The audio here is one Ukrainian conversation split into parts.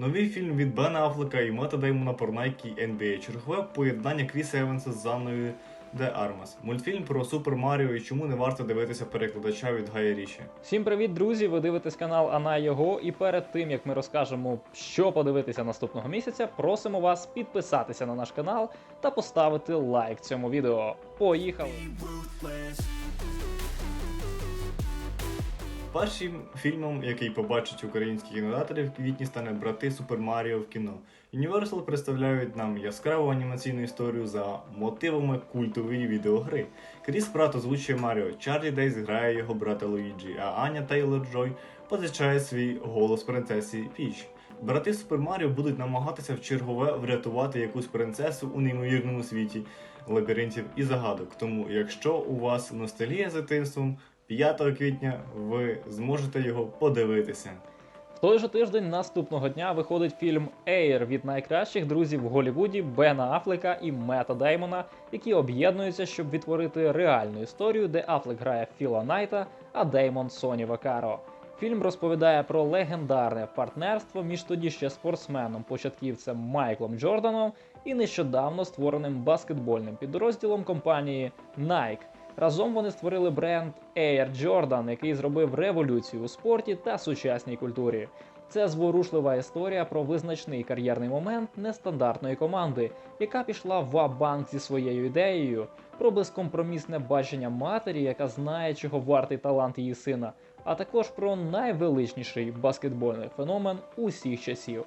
Новий фільм від Бена Афлека і Мета Деймона про Nike NBA. Чергове поєднання Кріса Еванса з Анною Де Армас. Мультфільм про Супер Маріо і чому не варто дивитися перекладача від Гая Ріші. Всім привіт, друзі! Ви дивитесь канал Ана його. І перед тим як ми розкажемо, що подивитися наступного місяця, просимо вас підписатися на наш канал та поставити лайк цьому відео. Поїхали! Першим фільмом, який побачить українські кінотеатри в квітні, стане брати Супер Маріо в кіно. Universal представляють нам яскраву анімаційну історію за мотивами культової відеогри. Кріс Прат озвучує Маріо, Чарлі Дейс грає його брата Луїджі, а Аня Тейлор Джой позичає свій голос принцесі Піч. Брати Супер Маріо будуть намагатися в чергове врятувати якусь принцесу у неймовірному світі лабіринтів і загадок. Тому, якщо у вас ностальгія за дитинством, 5 квітня ви зможете його подивитися. В той же тиждень наступного дня виходить фільм Ейр від найкращих друзів в Голлівуді Бена Афлека і Мета Деймона, які об'єднуються, щоб відтворити реальну історію, де Афлек грає Філа Найта, а Деймон Соні Вакаро. Фільм розповідає про легендарне партнерство між тоді ще спортсменом, початківцем Майклом Джорданом і нещодавно створеним баскетбольним підрозділом компанії Nike. Разом вони створили бренд Air Jordan, який зробив революцію у спорті та сучасній культурі. Це зворушлива історія про визначний кар'єрний момент нестандартної команди, яка пішла в банк зі своєю ідеєю, про безкомпромісне бачення матері, яка знає, чого вартий талант її сина, а також про найвеличніший баскетбольний феномен усіх часів.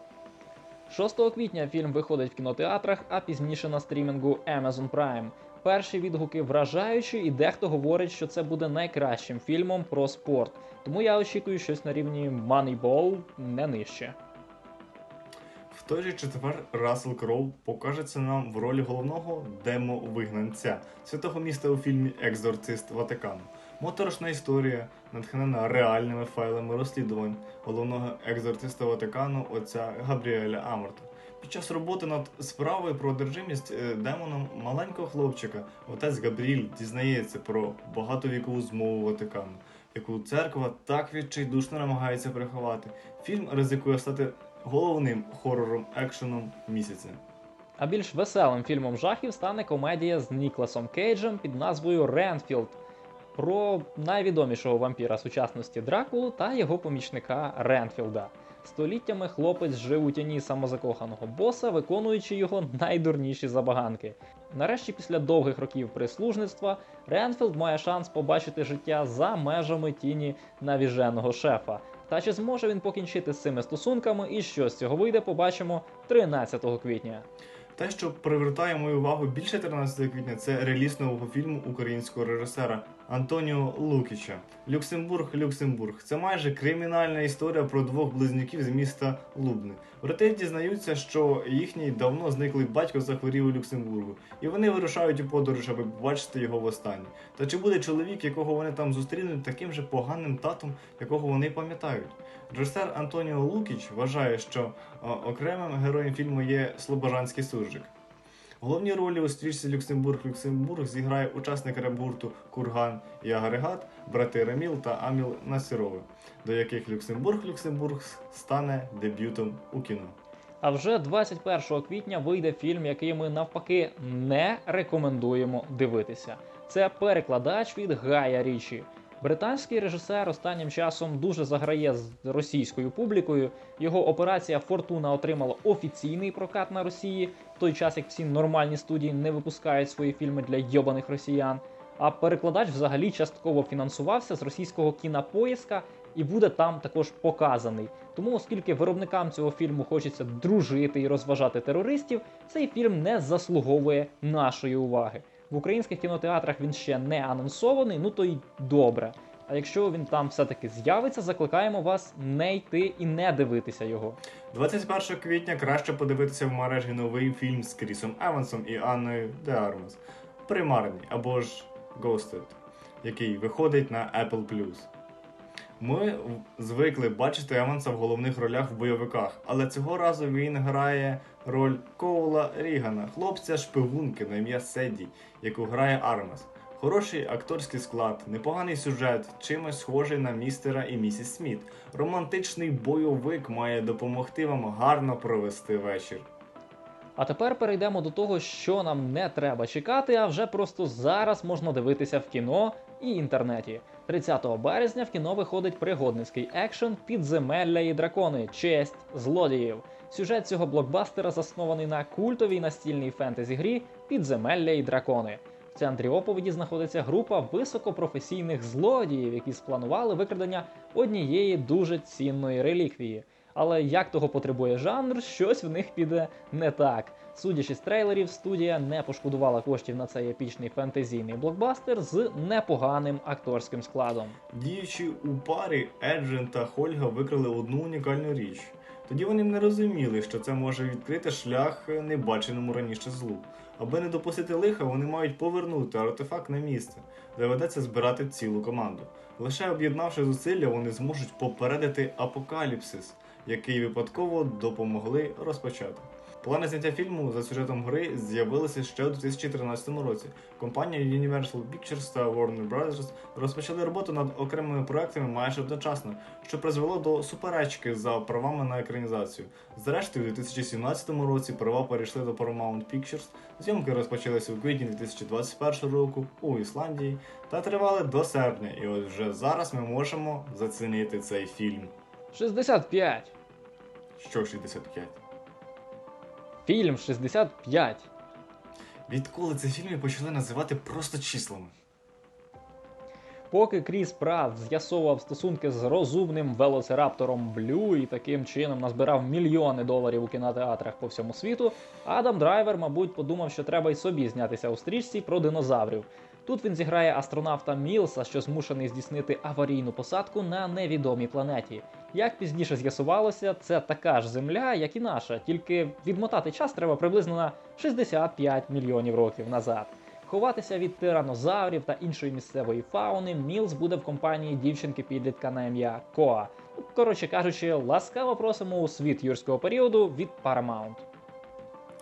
6 квітня фільм виходить в кінотеатрах, а пізніше на стрімінгу Amazon Prime. Перші відгуки вражаючі, і дехто говорить, що це буде найкращим фільмом про спорт. Тому я очікую щось на рівні Moneyball, не нижче. В той же четвер Рассел Кроу покажеться нам в ролі головного демо-вигнанця святого міста у фільмі Екзорцист Ватикану. Моторошна історія, натхнена реальними файлами розслідувань головного екзорциста Ватикану отця Габріеля Аморта. Під час роботи над справою про одержимість е, демоном маленького хлопчика отець Габріель дізнається про багатовікову змову Ватикану, яку церква так відчайдушно намагається приховати. Фільм ризикує стати головним хорором екшеном місяця. А більш веселим фільмом жахів стане комедія з Нікласом Кейджем під назвою Ренфілд про найвідомішого вампіра сучасності Дракулу та його помічника Ренфілда. Століттями хлопець жив у тіні самозакоханого боса, виконуючи його найдурніші забаганки. Нарешті, після довгих років прислужництва, Ренфілд має шанс побачити життя за межами тіні навіженого шефа. Та чи зможе він покінчити з цими стосунками і що з цього вийде, побачимо 13 квітня. Те, що привертає мою увагу більше 13 квітня, це реліз нового фільму українського режисера Антоніо Лукіча Люксембург, Люксембург. Це майже кримінальна історія про двох близнюків з міста Лубни. Брати дізнаються, що їхній давно зниклий батько захворів у Люксембургу, і вони вирушають у подорож, аби побачити його востаннє. Та чи буде чоловік, якого вони там зустрінуть, таким же поганим татом, якого вони пам'ятають? Режисер Антоніо Лукіч вважає, що окремим героєм фільму є Слобожанський суржик. Головні ролі у стрічці Люксембург-Люксембург зіграє учасник реп-гурту Курган і Агрегат, брати Реміл та Аміл Насірови, до яких Люксембург-Люксембург стане дебютом у кіно. А вже 21 квітня вийде фільм, який ми навпаки не рекомендуємо дивитися. Це перекладач від Гая Річі. Британський режисер останнім часом дуже заграє з російською публікою. Його операція Фортуна отримала офіційний прокат на Росії, в той час як всі нормальні студії не випускають свої фільми для йобаних росіян. А перекладач взагалі частково фінансувався з російського кінопоїска і буде там також показаний. Тому, оскільки виробникам цього фільму хочеться дружити і розважати терористів, цей фільм не заслуговує нашої уваги. В українських кінотеатрах він ще не анонсований, ну то й добре. А якщо він там все-таки з'явиться, закликаємо вас не йти і не дивитися його. 21 квітня краще подивитися в мережі новий фільм з Крісом Евансом і Анною Де Армас Примарний або ж Ghosted, який виходить на Apple Ми звикли бачити Еванса в головних ролях в бойовиках, але цього разу він грає роль Коула Рігана, хлопця шпигунки на ім'я Седі, яку грає Армас. Хороший акторський склад, непоганий сюжет, чимось схожий на містера і місіс Сміт. Романтичний бойовик має допомогти вам гарно провести вечір. А тепер перейдемо до того, що нам не треба чекати, а вже просто зараз можна дивитися в кіно і інтернеті. 30 березня в кіно виходить пригодницький екшен Підземелля і дракони. Честь злодіїв. Сюжет цього блокбастера заснований на культовій настільній фентезі грі Підземелля і дракони. В центрі оповіді знаходиться група високопрофесійних злодіїв, які спланували викрадення однієї дуже цінної реліквії. Але як того потребує жанр, щось в них піде не так. Судячи з трейлерів, студія не пошкодувала коштів на цей епічний фентезійний блокбастер з непоганим акторським складом. Діючи у парі, Еджен та Хольга викрили одну унікальну річ. Тоді вони не розуміли, що це може відкрити шлях небаченому раніше злу. Аби не допустити лиха, вони мають повернути артефакт на місце. Доведеться збирати цілу команду. Лише об'єднавши зусилля, вони зможуть попередити апокаліпсис, який випадково допомогли розпочати. Плани зняття фільму за сюжетом гри з'явилися ще у 2013 році. Компанія Universal Pictures та Warner Bros. розпочали роботу над окремими проектами майже одночасно, що призвело до суперечки за правами на екранізацію. Зрештою, у 2017 році права перейшли до Paramount Pictures. Зйомки розпочалися у квітні 2021 року у Ісландії та тривали до серпня. І от вже зараз ми можемо зацінити цей фільм. 65. Що 65? Фільм 65. Відколи ці фільми почали називати просто числами? Поки Кріс Прат з'ясовував стосунки з розумним велоцираптором Блю і таким чином назбирав мільйони доларів у кінотеатрах по всьому світу, Адам Драйвер, мабуть, подумав, що треба й собі знятися у стрічці про динозаврів. Тут він зіграє астронавта Мілса, що змушений здійснити аварійну посадку на невідомій планеті. Як пізніше з'ясувалося, це така ж земля, як і наша, тільки відмотати час треба приблизно на 65 мільйонів років назад. Ховатися від тиранозаврів та іншої місцевої фауни Мілс буде в компанії дівчинки підлітка на ім'я Коа. Ну, Коротше кажучи, ласкаво просимо у світ юрського періоду від Paramount.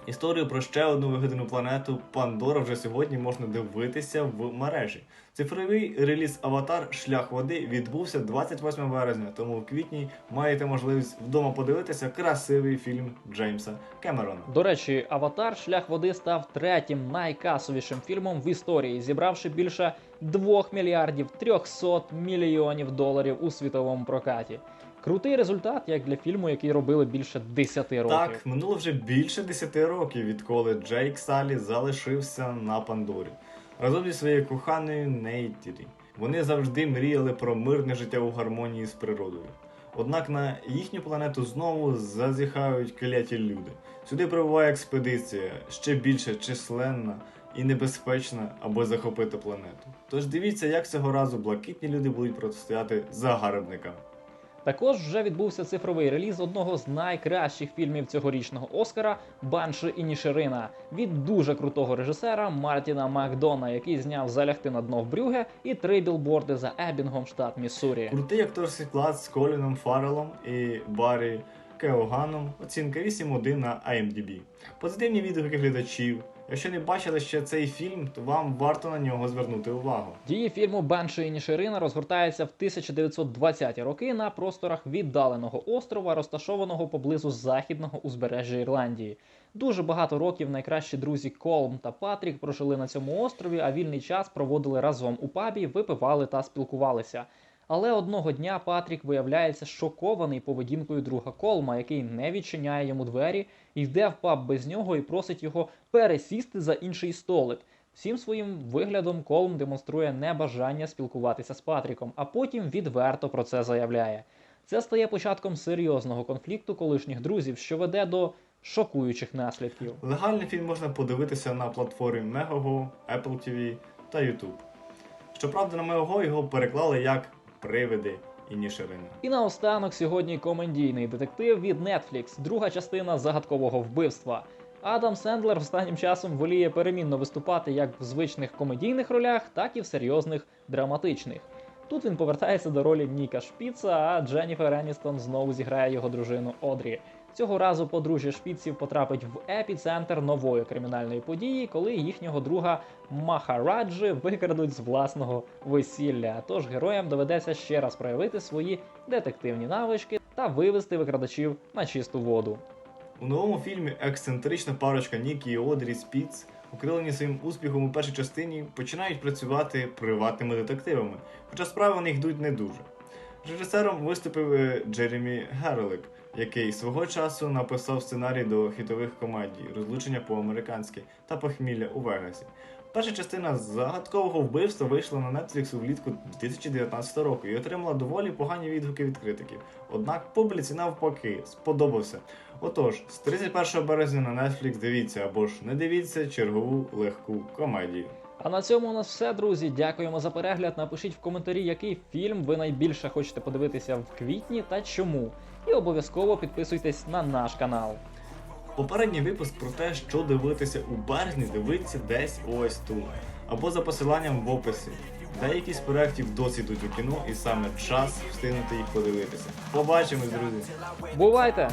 Історію про ще одну вигадану планету Пандора вже сьогодні можна дивитися в мережі. Цифровий реліз Аватар Шлях води відбувся 28 березня, тому в квітні маєте можливість вдома подивитися красивий фільм Джеймса Кемерона. До речі, Аватар Шлях води став третім найкасовішим фільмом в історії, зібравши більше 2 мільярдів 300 мільйонів доларів у світовому прокаті. Крутий результат, як для фільму, який робили більше 10 років. Так, минуло вже більше 10 років, відколи Джейк Салі залишився на Пандорі разом зі своєю коханою Нейтірі. Вони завжди мріяли про мирне життя у гармонії з природою. Однак на їхню планету знову зазіхають кляті люди. Сюди прибуває експедиція, ще більше численна і небезпечна, аби захопити планету. Тож дивіться, як цього разу блакитні люди будуть протистояти загарбникам. Також вже відбувся цифровий реліз одного з найкращих фільмів цьогорічного Оскара Банши і Ніширина від дуже крутого режисера Мартіна Макдона, який зняв залягти на дно в Брюге і три білборди за Ебінгом, штат Міссурі. Крутий акторський склад з Коліном Фаррелом і Баррі Кеоганом. Оцінка 8.1 на IMDb. Позитивні відгуки глядачів. Якщо не бачили ще цей фільм, то вам варто на нього звернути увагу. Дії фільму Банши і Ніширина розгортаються в 1920-ті роки на просторах віддаленого острова, розташованого поблизу західного узбережжя Ірландії. Дуже багато років найкращі друзі Колм та Патрік прожили на цьому острові, а вільний час проводили разом у пабі, випивали та спілкувалися. Але одного дня Патрік виявляється шокований поведінкою друга Колма, який не відчиняє йому двері, йде в паб без нього і просить його пересісти за інший столик. Всім своїм виглядом Колм демонструє небажання спілкуватися з Патріком, а потім відверто про це заявляє. Це стає початком серйозного конфлікту колишніх друзів, що веде до шокуючих наслідків. Легальний фільм можна подивитися на платформі Megogo, Apple TV та YouTube. Щоправда, на Megogo його переклали як Привиди і Ніширина. І наостанок сьогодні комедійний детектив від Netflix, друга частина загадкового вбивства. Адам Сендлер останнім часом воліє перемінно виступати як в звичних комедійних ролях, так і в серйозних драматичних. Тут він повертається до ролі Ніка Шпіца, а Дженніфер Еністон знову зіграє його дружину Одрі. Цього разу подружжя шпіців потрапить в епіцентр нової кримінальної події, коли їхнього друга Махараджі викрадуть з власного весілля. Тож героям доведеться ще раз проявити свої детективні навички та вивести викрадачів на чисту воду. У новому фільмі ексцентрична парочка Нікі і Одрі Спіц, укрилені своїм успіхом у першій частині, починають працювати приватними детективами, хоча справи них йдуть не дуже. Режисером виступив е, Джеремі Герлик, який свого часу написав сценарій до хітових комедій Розлучення по-американськи та Похмілля у Вегасі. Перша частина загадкового вбивства вийшла на Netflix влітку 2019 року і отримала доволі погані відгуки від критиків. Однак публіці навпаки сподобався. Отож, з 31 березня на Netflix дивіться або ж не дивіться чергову легку комедію. А на цьому у нас все, друзі. Дякуємо за перегляд. Напишіть в коментарі, який фільм ви найбільше хочете подивитися в квітні та чому. І обов'язково підписуйтесь на наш канал. Попередній випуск про те, що дивитися у березні, дивіться десь ось тут. Або за посиланням в описі. Деякі з проєктів досі йдуть у кіно і саме час встигнути їх подивитися. Побачимось, друзі! Бувайте!